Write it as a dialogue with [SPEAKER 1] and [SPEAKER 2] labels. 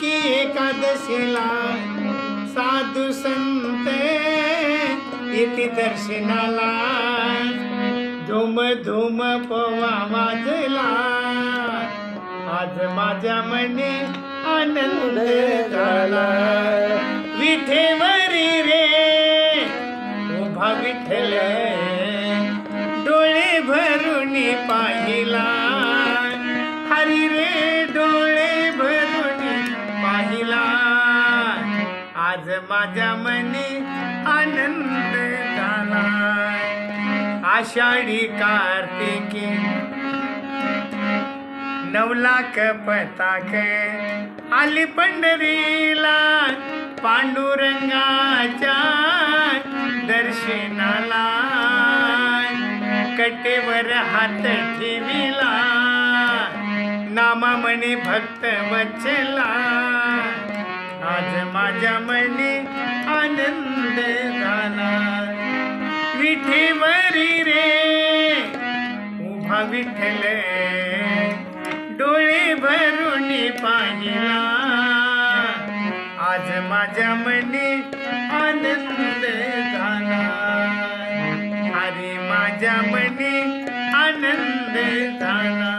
[SPEAKER 1] की एकादशीला साधू संत येते दर्शनाला धूम धूम पवा वाजला आज माझ्या मने आनंद झाला विठेवरी रे उभा विठ्ठल डोळे भरून पाय आज माझ्या मनी आनंद झाला आषाढी कार्तिकी. नवलाख पताक आली पंढरीला. पांडुरंगाच्या दर्शनाला. कटेवर हात ठेविला. नामा म्हणे भक्त वचला माझ्या मनी आनंद झाला. विठेवरी रे उभा विठ्ठल डोळे भरून पाहिला. आज माझ्या मनी आनंद झाला. अरे माझ्या मनी आनंद झाला.